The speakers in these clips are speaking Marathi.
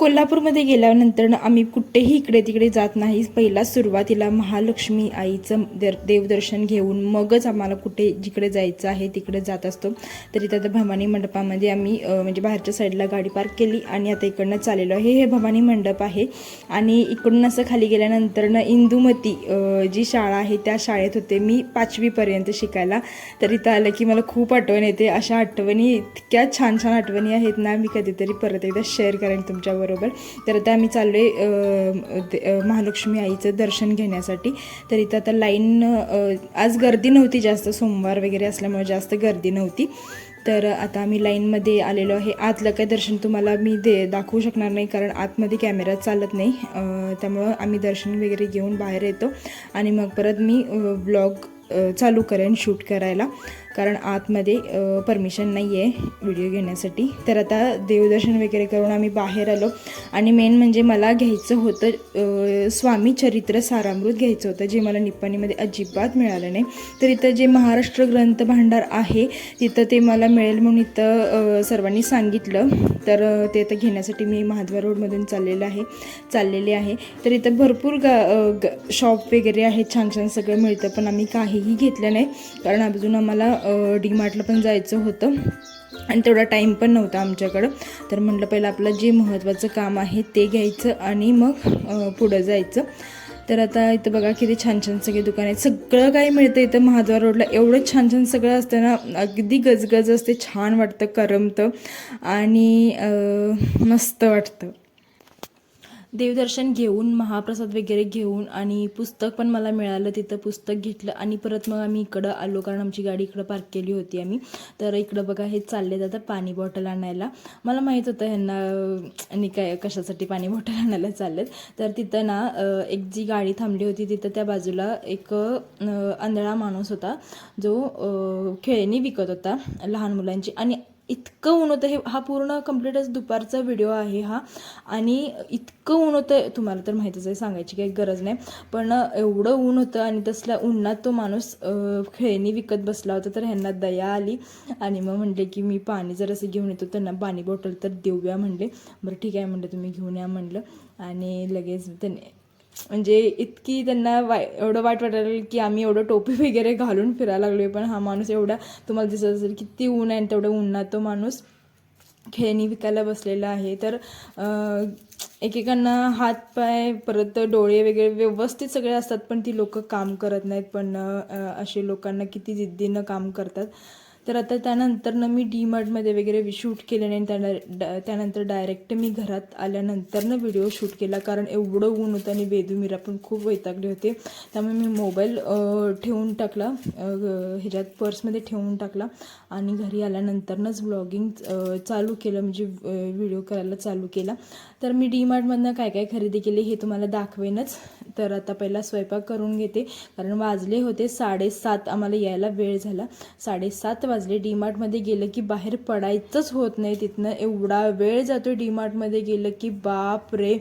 कोल्हापूरमध्ये गेल्यानंतर आम्ही कुठेही इकडे तिकडे जात नाही. पहिला सुरुवातीला महालक्ष्मी आईचं दर देवदर्शन घेऊन मगच आम्हाला कुठे जिकडे जायचं आहे तिकडे जात असतो. तर आता भवानी मंडपामध्ये आम्ही म्हणजे बाहेरच्या साईडला गाडी पार्क केली आणि आता इकडनं चाललेलो आहे. हे भवानी मंडप आहे. आणि इकडून असं खाली गेल्यानंतर इंदुमती जी शाळा आहे त्या शाळेत होते. मी पाचवीपर्यंत शिकायला. तर इथं आलं की मला खूप आठवण येते. अशा आठवणी इतक्या छान छान आठवणी आहेत ना. मी कधीतरी परत एकदा शेअर करेन तुमच्याबरोबर. बरोबर. तर आता आम्ही चाललो आहे महालक्ष्मी आईचं दर्शन घेण्यासाठी. तर इथं आता लाईन आज गर्दी नव्हती जास्त सोमवार वगैरे असल्यामुळे जास्त गर्दी नव्हती. तर आता आम्ही लाईनमध्ये आलेलो आहे. आतलं काय दर्शन तुम्हाला मी दे दाखवू शकणार नाही कारण आतमध्ये कॅमेरा चालत नाही. त्यामुळं आम्ही दर्शन वगैरे घेऊन बाहेर येतो. आणि मग परत मी ब्लॉग चालू करेन शूट करायला. कारण आतमध्ये परमिशन नाही आहे व्हिडिओ घेण्यासाठी. तर आता देवदर्शन वगैरे करून आम्ही बाहेर आलो. आणि मेन म्हणजे मला घ्यायचं होतं स्वामी चरित्र सारामृत घ्यायचं होतं जे मला निप्पाणीमध्ये अजिबात मिळालं नाही. तर इथं जे महाराष्ट्र ग्रंथ भांडार आहे तिथं ते मला मिळेल म्हणून इथं सर्वांनी सांगितलं. तर ते तर घेण्यासाठी मी महाद्वार रोडमधून चाललेलं आहे चाललेले आहे. तर इथं भरपूर गा ग शॉप वगैरे आहेत छान छान सगळं मिळतं पण आम्ही काहीही घेतलं नाही. कारण अजून आम्हाला डी मार्टला पण जायचं होतं. आणि तेवढा टाईम पण नव्हता आमच्याकडं. तर म्हटलं पहिलं आपलं जे महत्त्वाचं काम आहे ते घ्यायचं आणि मग पुढं जायचं. तर आता इथं बघा किती छान छान सगळे दुकान आहेत. सगळं काही मिळतं इथं महाद्वार रोडला. एवढं छान छान सगळं असतं ना अगदी गजगज असते. छान वाटतं करमतं आणि मस्त वाटतं. देवदर्शन घेऊन महाप्रसाद वगैरे घेऊन आणि पुस्तक पण मला मिळालं तिथं. पुस्तक घेतलं आणि परत मग आम्ही इकडं आलो कारण आमची गाडी इकडं पार्क केली होती आम्ही. तर इकडं बघा हे चालले जातं पाणी बॉटल आणायला. मला माहीत होतं ह्यांना आणि काय कशासाठी पाणी बॉटल आणायला चाललेत. तर तिथं ना एक जी गाडी थांबली होती तिथं त्या बाजूला एक आंधळा माणूस होता जो खेळणी विकत होता लहान मुलांची. आणि इतकं ऊन होतं. हे हा पूर्ण कम्प्लीटच दुपारचा व्हिडिओ आहे हा. आणि इतकं ऊन होतं तुम्हाला तर माहितीच आहे सांगायची काही गरज नाही. पण एवढं ऊन होतं आणि तसल्या उन्हात तो माणूस खेळणी विकत बसला होता. तर ह्यांना दया आली. आणि मग म्हणले की मी पाणी जर असं घेऊन येतो त्यांना पाणी बॉटल तर देऊया म्हणले. बरं ठीक आहे म्हणलं तुम्ही घेऊन या म्हणलं. आणि लगेच त्याने म्हणजे इतकी त्यांना वाय एवढं वाईट वाटायला की आम्ही एवढं टोपी वगैरे घालून फिरायला लागलोय. पण हा माणूस एवढा तुम्हाला दिसत असेल किती ऊन आहे आणि तेवढं उन्हात तो माणूस खेळणी विकायला बसलेला आहे. तर एकेकांना हात पाय परत डोळे वगैरे व्यवस्थित सगळे असतात पण ती लोकं काम करत नाहीत. पण असे लोकांना किती जिद्दीनं काम करतात. तर आता त्यानंतर ना मी डी मार्टमध्ये वगैरे शूट केले नाही त्याला ड- त्यानंतर डायरेक्ट मी घरात आल्यानंतर ना व्हिडिओ शूट केला. कारण एवढं ऊन होतं आणि बेदुमिरा पण खूप वैतागले होते. त्यामुळे मी मोबाईल ठेवून टाकला. ह्याच्यात पर्समध्ये ठेवून टाकला. आणि घरी आल्यानंतरनंच व्लॉगिंग चालू केलं. म्हणजे व्हिडिओ करायला चालू केला. तर मी डी मार्टमधनं काय काय खरेदी केली हे तुम्हाला दाखवेनच. तर आता पहिला स्वयंपाक करून घेते. कारण वाजले होते साडेसात. आम्हाला यायला वेळ झाला. साडेसात वाजले. डी मार्टमध्ये गेलं की बाहेर पडायचंच होत नाही तिथनं. एवढा वेळ जातो डी मार्टमध्ये गेलं की बाप रे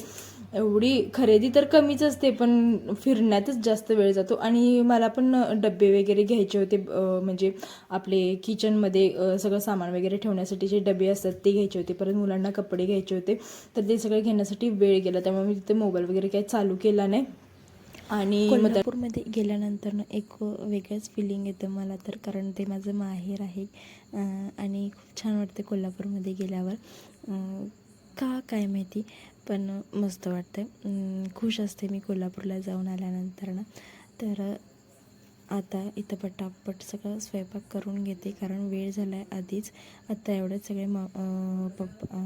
एवढी खरेदी तर कमीच असते पण फिरण्यातच जास्त वेळ जातो. आणि मला पण डबे वगैरे घ्यायचे होते म्हणजे आपले किचनमध्ये सगळं सामान वगैरे ठेवण्यासाठी जे डबे असतात ते घ्यायचे होते. परत मुलांना कपडे घ्यायचे होते. तर ते सगळं घेण्यासाठी वेळ गेला. त्यामुळे मी तिथे मोबाईल वगैरे काही चालू केला नाही. आणि कोल्हापूरमध्ये गेल्यानंतर ना एक वेगळंच फिलिंग येतं मला तर कारण ते माझं माहेर आहे आणि खूप छान वाटते कोल्हापूरमध्ये गेल्यावर. का काय माहिती पण मस्त वाटतं खुश असते मी कोल्हापूरला जाऊन आल्यानंतर ना तर आता इथं पटापट सगळं स्वयंपाक करून घेते कारण वेळ झाला आहे आधीच. आता एवढंच सगळे म पप्पा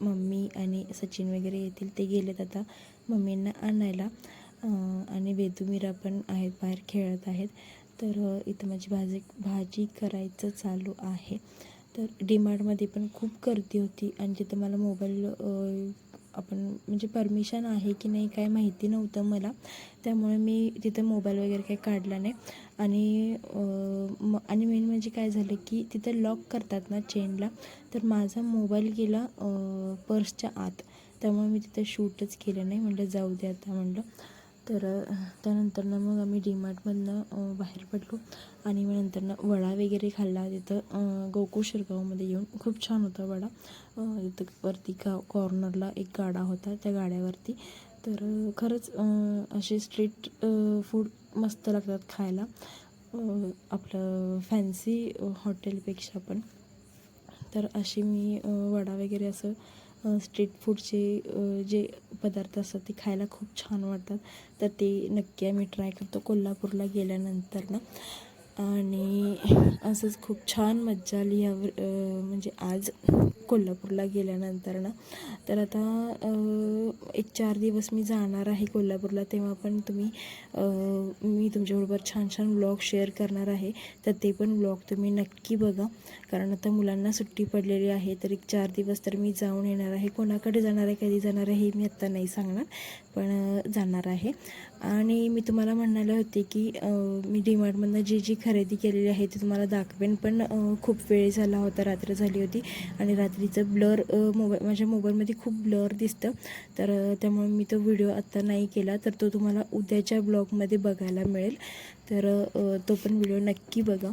मम्मी आणि सचिन वगैरे येतील ते गेलेत आता मम्मींना आणायला. आणि वेदुमीरा पण आहेत बाहेर खेळत आहेत. तर इथं माझी भाजी भाजी करायचं चालू आहे. तर डीमार्टमध्ये पण खूप गर्दी होती आणि तिथं मला मोबाईल आपण म्हणजे परमिशन आहे की नाही काय माहिती नव्हतं मला. त्यामुळे मी तिथं मोबाईल वगैरे काही काढला नाही. आणि म आणि मेन म्हणजे काय झालं की तिथं लॉक करतात ना चेनला तर माझा मोबाईल गेला पर्सच्या आत. त्यामुळे मी तिथं शूटच केलं नाही. म्हटलं जाऊ दे आता म्हटलं तर त्यानंतरनं मग आम्ही डीमार्टमधनं मार्टमधनं बाहेर पडलो आणि मग नंतरनं वडा वगैरे खाल्ला. तिथं अ, गोकुळ शिरगावमध्ये येऊन खूप छान होता वडा. तिथं वरती का कॉर्नरला एक गाडा होता त्या गाड्यावरती. तर खरंच असे स्ट्रीट फूड मस्त लागतात खायला. आपलं फॅन्सी हॉटेलपेक्षा पण. तर अशी मी वडा वगैरे असं स्ट्रीट फूडचे जे पदार्थ असतात ते खायला खूप छान वाटतात. तर ते नक्की आम्ही ट्राय करतो कोल्हापूरला गेल्यानंतर ना आणि असंच खूप छान मज्जा आली यावर म्हणजे आज कोल्हापूरला गेल्यानंतर ना. तर आता एक चार दिवस मी जाणार आहे कोल्हापूरला तेव्हा पण तुम्ही मी तुमच्याबरोबर छान छान व्लॉग शेअर करणार आहे. तर ते पण व्लॉग तुम्ही नक्की बघा. कारण आता मुलांना सुट्टी पडलेली आहे तर एक चार दिवस तर मी जाऊन येणार आहे. कोणाकडे जाणार आहे कधी जाणार आहे हे मी आत्ता नाही सांगणार पण जाणार आहे. आणि मी तुम्हाला म्हणाले होते की मी डीमार्टमधनं जी जी खरेदी खरेदी केलेली आहे ती तुम्हाला दाखवेन. पण खूप वेळ झाला होता रात्र झाली होती आणि रात्रीचं ब्लर मोबाईल माझ्या मोबाईलमध्ये खूप ब्लर दिसतं. तर त्यामुळे मी तो व्हिडिओ आत्ता नाही केला तर तो तुम्हाला उद्याच्या ब्लॉगमध्ये बघायला मिळेल. तर तो पण व्हिडिओ नक्की बघा.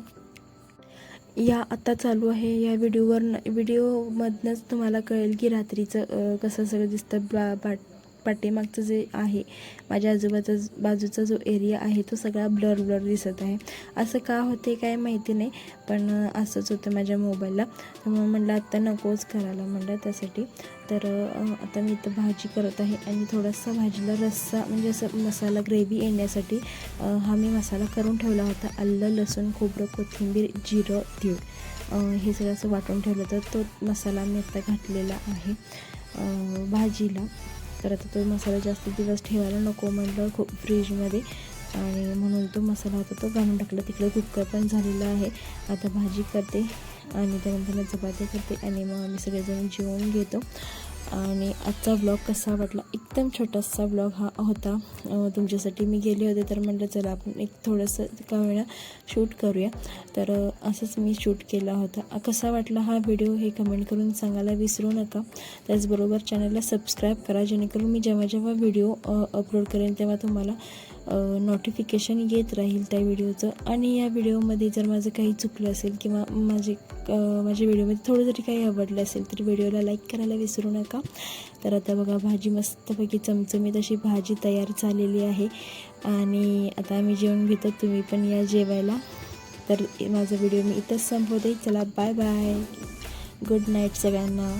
या आत्ता चालू आहे या व्हिडिओवर व्हिडिओमधनंच तुम्हाला कळेल की रात्रीचं कसं सगळं दिसतं बा बाट पाठीमागचं जे आहे माझ्या आजोबाचा बाजूचा जो एरिया आहे तो सगळा ब्लर ब्लर दिसत आहे. असं का होते काय माहिती नाही पण असंच होतं माझ्या मोबाईलला त्यामुळे म्हणलं आत्ता नकोच करायला म्हणलं त्यासाठी. तर आता मी इथं भाजी करत आहे आणि थोडासा भाजीला रस्सा म्हणजे असं मसाला ग्रेव्ही येण्यासाठी हा मी मसाला करून ठेवला होता. आलं लसूण खोबरं कोथिंबीर जिरं तीळ. हे सगळं असं वाटून ठेवलं तर तो मसाला मी आता घातलेला आहे भाजीला. तर आता तो मसाला जास्त दिवस ठेवायला नको म्हटलं खूप फ्रीजमध्ये. आणि म्हणून तो मसाला होता तो घालून टाकला. तिकडे कुकर पण झालेला आहे. आता भाजी करते आणि त्यानंतर चपाती करते आणि मग आम्ही सगळेजण जेवून घेतो. आणि आजचा ब्लॉग कसा वाटला? एकदम छोटासा ब्लॉग हा होता. तुमच्यासाठी मी गेले होते तर म्हटलं चला आपण एक थोडंसं का वेळा शूट करूया. तर असंच मी शूट केला होता. कसा वाटला हा व्हिडिओ हे कमेंट करून सांगायला विसरू नका. त्याचबरोबर चॅनलला सबस्क्राईब करा जेणेकरून मी जेव्हा जेव्हा व्हिडिओ अपलोड करेन तेव्हा तुम्हाला नोटिफिकेशन येत राहील त्या व्हिडिओचं. आणि या व्हिडिओमध्ये जर माझं काही चुकलं असेल किंवा माझे माझ्या व्हिडिओमध्ये थोडं जरी काही आवडलं असेल तर व्हिडिओला लाईक करायला विसरू नका. तर आता बघा भाजी मस्तपैकी चमचमीत अशी भाजी तयार झालेली आहे. आणि आता आम्ही जेवण घेतो तुम्ही पण या जेवायला. तर माझा व्हिडिओ मी इथंच संपवते. चला बाय बाय गुड नाईट सगळ्यांना.